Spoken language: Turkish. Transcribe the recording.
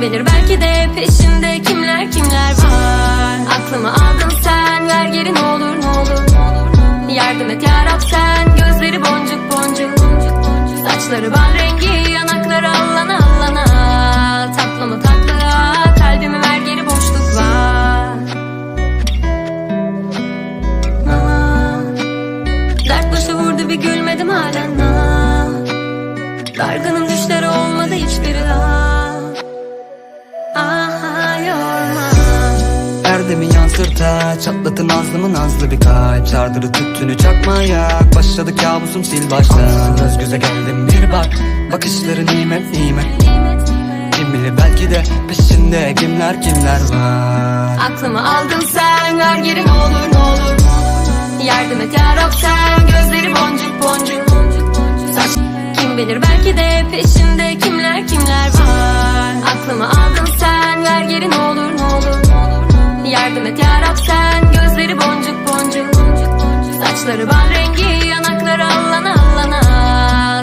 Kim bilir. Belki de peşinde kimler kimler var? Aklımı aldın sen ver geri ne olur ne olur Yardım et yarab sen gözleri boncuk boncuk. Saçları bal rengi yanakları allana allana. Tatlı mı tatlı kalbimi ver geri boşluk var Aa, Dert başı vurdu bir gülmedim halen Aa, Dargınım düşleri olmadı hiçbiri Erdemi yansırta Çatlatın nazlımı nazlı bir kalp. Sardırı tüttünü çakmaya Başladı kabusum sil baştan. Göz göze geldim bir bak Bakışları nimet nimet. Kim bilir belki de peşinde kimler kimler var. Aklımı aldın sen ver geri ne olur ne olur? Yardım et yarab sen gözleri boncuk boncuk. Saç kim bilir belki de peşinde kimler Yardım et yarab sen gözleri boncuk boncuk. Saçları bal rengi yanakları allana